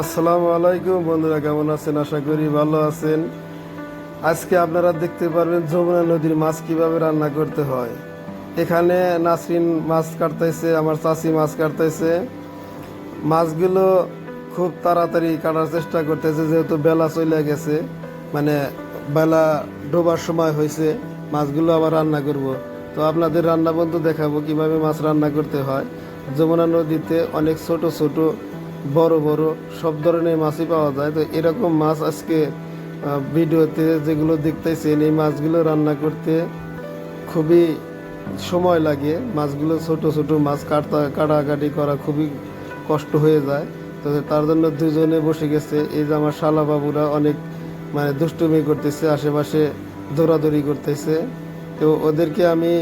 আসসালামু আলাইকুম, বন্ধুরা কেমন আছেন? আশা করি ভালো আছেন। আজকে আপনারা দেখতে পারবেন যমুনা নদীর মাছ কীভাবে রান্না করতে হয়। এখানে নাসরিন মাছ কাটতেছে, আমার চাষি মাছ কাটতেছে। মাছগুলো খুব তাড়াতাড়ি কাটার চেষ্টা করতেছে, যেহেতু বেলা চলে গেছে মানে বেলা ডোবার সময় হয়েছে, মাছগুলো আবার রান্না করব। তো আপনাদের রান্না বন্ধু দেখাবো কীভাবে মাছ রান্না করতে হয়। যমুনা নদীতে অনেক ছোট ছোট বড় বড় সব ধরনের মাছই পাওয়া যায়। তো এরকম মাছ আজকে ভিডিওতে যেগুলো দেখতেছেন, এই মাছগুলো রান্না করতে খুবই সময় লাগে। মাছগুলো ছোট ছোট মাছ কাটা কাটাকাটি করা খুবই কষ্ট হয়ে যায়। তো তার জন্য দুজনে বসে গেছে। এই যে আমার শালা বাবুরা অনেক মানে দুষ্টুমি করতেছে, আশেপাশে দৌড়াদৌড়ি করতেছে। তো ওদেরকে আমি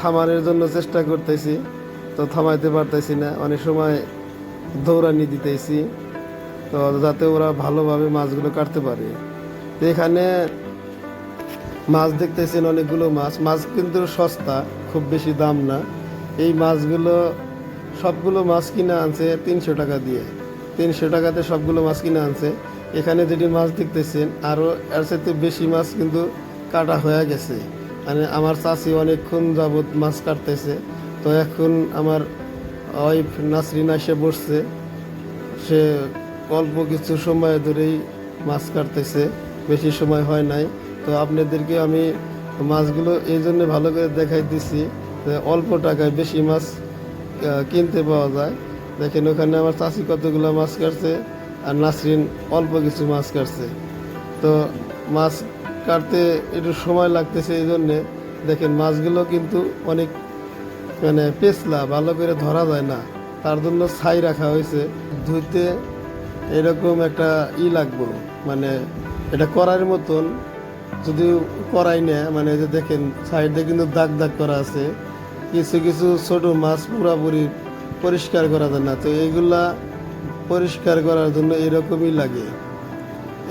থামানোর জন্য চেষ্টা করতেছি। তো থামাইতে পারতেছি না। অনেক সময় দৌড়ানি দিতেছি। তো যাতে ওরা ভালোভাবে মাছগুলো কাটতে পারে। এখানে মাছ দেখতেছেন অনেকগুলো মাছ। মাছ কিন্তু সস্তা, খুব বেশি দাম না। এই মাছগুলো সবগুলো মাছ কিনে আনছে তিনশো টাকা দিয়ে। তিনশো টাকাতে সবগুলো মাছ কিনে আনছে। এখানে যেটি মাছ দেখতেছেন, আরও এর সাথে বেশি মাছ কিন্তু কাটা হয়ে গেছে। মানে আমার চাষি অনেকক্ষণ যাবত মাছ কাটতেছে। তো এখন আমার ওয়াইফ নাসরিন এসে বসছে। সে অল্প কিছু সময় ধরেই মাছ কাটতেছে, বেশি সময় হয় নাই। তো আপনাদেরকে আমি মাছগুলো এই জন্য ভালো করে দেখাই দিছি যে অল্প টাকায় বেশি মাছ কিনতে পাওয়া যায়। দেখেন ওখানে আমার চাষি কতগুলো মাছ কাটছে আর নাসরিন অল্প কিছু মাছ কাটছে। তো মাছ কাটতে একটু সময় লাগতেছে এই জন্যে। দেখেন মাছগুলো কিন্তু অনেক মানে পেছলা, ভালো করে ধরা যায় না। তার জন্য ছাই রাখা হয়েছে। ধুইতে এরকম একটা ই লাগবো। মানে এটা করার মতন যদি করাই না মানে যে দেখেন, সাইডে কিন্তু দাগ দাগ করা আছে। কিছু কিছু ছোট মাছ পুরাপুরি পরিষ্কার করা যায় না। তো এইগুলা পরিষ্কার করার জন্য এরকমই লাগে।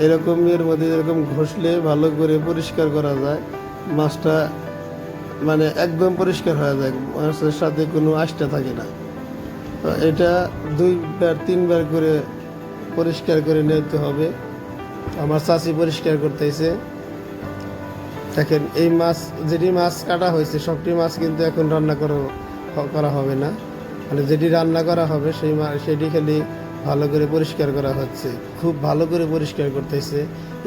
এরকম এর মধ্যে এরকম ঘষলে ভালো করে পরিষ্কার করা যায়। মাছটা মানে একদম পরিষ্কার হয়ে যায় মাছের সাথে কোনো আষ্টা থাকে না। তো এটা দুইবার, তিনবার করে পরিষ্কার করে নিতে হবে। আমার চাষি পরিষ্কার করতেছে। দেখেন, এই মাছ, যেটি মাছ কাটা হয়েছে, সবটি মাছ কিন্তু এখন রান্না করা হবে না। মানে যেটি রান্না করা হবে, সেই সেটি খালি ভালো করে পরিষ্কার করা হচ্ছে। খুব ভালো করে পরিষ্কার করতেছে।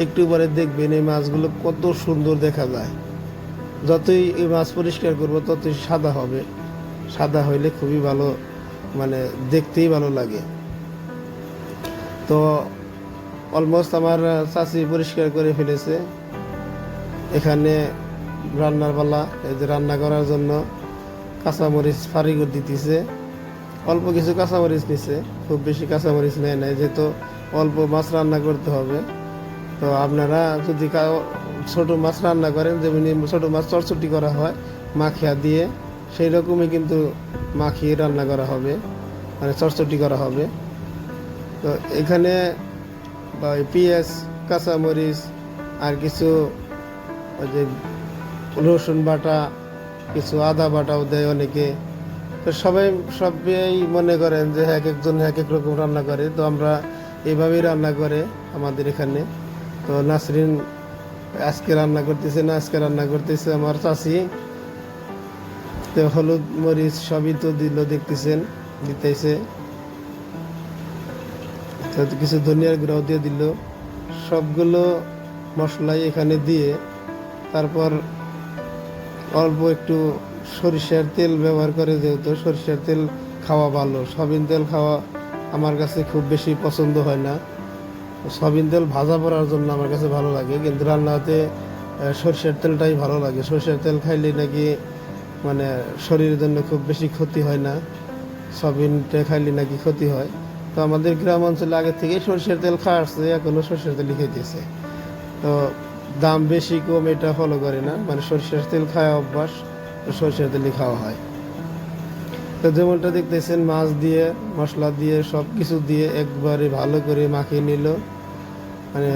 একটু পরে দেখবেন এই মাছগুলো কত সুন্দর দেখা যায়। যতই এই মাছ পরিষ্কার করব, ততই সাদা হবে। সাদা হইলে খুবই ভালো মানে দেখতেই ভালো লাগে। তো অলমোস্ট আমার চাষি পরিষ্কার করে ফেলেছে। এখানে রান্নার পালা, এই যে রান্না করার জন্য কাঁচামরিচ করে দিতেছে। অল্প কিছু কাঁচামরিচ নিছে, খুব বেশি কাঁচামরিচ নেয় নাই, যেহেতু অল্প মাছ রান্না করতে হবে। তো আপনারা যদি ছোট মাছ রান্না করেন, যেমনি ছোট মাছ চটচটি করা হয়, মাখিয়া দিয়ে, সেই রকমই কিন্তু মাখিয়ে রান্না করা হবে মানে চটচটি করা হবে। তো এখানে পেঁয়াজ, কাঁচামরিচ, আর কিছু ওই যে রসুন বাটা, কিছু আদা বাটাও দেয় অনেকে। তো সবাই সবাই মনে করেন যে এক একজন এক এক রকম রান্না করে, তো আমরা এইভাবেই রান্না করে আমাদের এখানে। তো নাসরিন আজকে রান্না করতেছে না, আজকে রান্না করতেছে আমার চাষি তো হলুদ মরিচ সবই তো দিল, দেখতেছেন, দিতেছে। কিছু ধনিয়ার গুঁড়াও দিয়ে দিল। সবগুলো মশলাই এখানে দিয়ে তারপর অল্প একটু সরিষার তেল ব্যবহার করে, যেহেতু সরিষার তেল খাওয়া ভালো, সয়াবিন তেল খাওয়া আমার কাছে খুব বেশি পছন্দ হয় না। সয়াবিন তেল ভাজা পড়ার জন্য আমার কাছে ভালো লাগে, কিন্তু রান্নাতে সরিষার তেলটাই ভালো লাগে। সরিষার তেল খাইলে নাকি মানে শরীরের জন্য খুব বেশি ক্ষতি হয় না। সয়াবিনটা খাইলে নাকি ক্ষতি হয়। তো আমাদের গ্রাম অঞ্চলে আগে থেকেই সরিষার তেল খাওয়া আসছে, এখনও সরিষার তেলই খেতেছে তো দাম বেশি কম এটা ফলো করে না। মানে সরিষার তেল খাওয়া অভ্যাস সরিষার তেলই খাওয়া হয়। তো যেমনটা দেখতেছেন, মাছ দিয়ে, মশলা দিয়ে সব কিছু দিয়ে একবারে ভালো করে মাখিয়ে নিল। মানে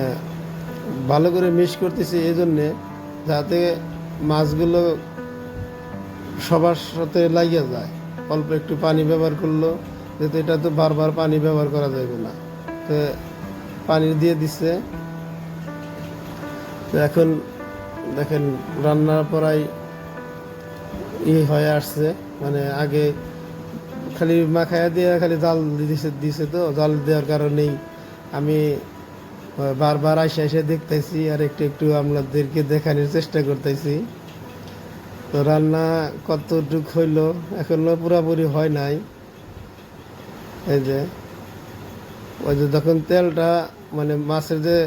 ভালো করে মিক্স করতেছি এই জন্যে যাতে মাছগুলো সবার সাথে লাগিয়ে যায়। অল্প একটু পানি ব্যবহার করল, যেহেতু এটা তো বারবার পানি ব্যবহার করা যাবে না। তো পানি দিয়ে দিচ্ছে তো এখন দেখেন রান্নার পরাই ই হয়ে আসছে। মানে আগে খালি মাখায়া দিয়ে খালি জাল দিছে দিছে তো, জাল দেওয়ার কারণেই আমি বারবার আইসে এসে দেখতেছি আর একটু একটু আপনাদেরকে দেখানোর চেষ্টা করতেছি। তো রান্না কতটুক হইল, এখনও পুরাপুরি হয় নাই। এই যে, ওই যে যখন তেলটা মানে মাছের যে